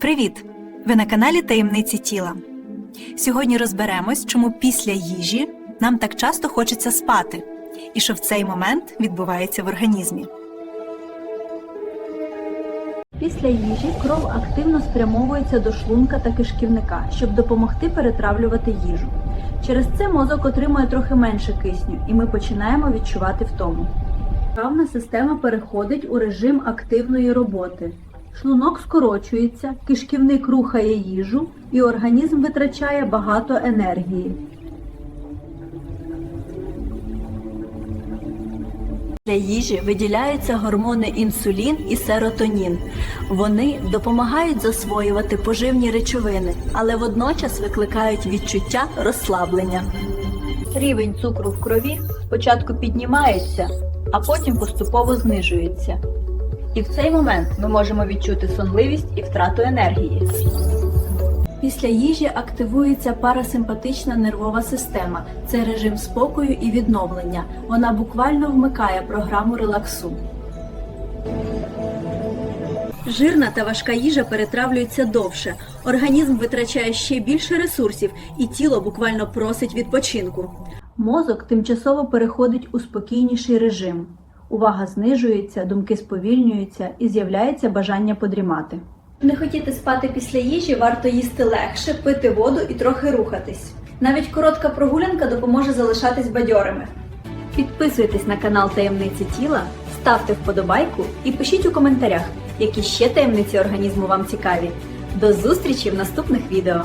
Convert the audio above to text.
Привіт! Ви на каналі Таємниці тіла. Сьогодні розберемось, чому після їжі нам так часто хочеться спати, і що в цей момент відбувається в організмі. Після їжі кров активно спрямовується до шлунка та кишківника, щоб допомогти перетравлювати їжу. Через це мозок отримує трохи менше кисню, і ми починаємо відчувати втому. Травна система переходить у режим активної роботи. Шлунок скорочується, кишківник рухає їжу, і організм витрачає багато енергії. Для їжі виділяються гормони інсулін і серотонін. Вони допомагають засвоювати поживні речовини, але водночас викликають відчуття розслаблення. Рівень цукру в крові спочатку піднімається, а потім поступово знижується. І в цей момент ми можемо відчути сонливість і втрату енергії. Після їжі активується парасимпатична нервова система. Це режим спокою і відновлення. Вона буквально вмикає програму релаксу. Жирна та важка їжа перетравлюється довше. Організм витрачає ще більше ресурсів, і тіло буквально просить відпочинку. Мозок тимчасово переходить у спокійніший режим. Увага знижується, думки сповільнюються і з'являється бажання подрімати. Не хотіти спати після їжі, варто їсти легше, пити воду і трохи рухатись. Навіть коротка прогулянка допоможе залишатись бадьорими. Підписуйтесь на канал Таємниці тіла, ставте вподобайку і пишіть у коментарях, які ще таємниці організму вам цікаві. До зустрічі в наступних відео!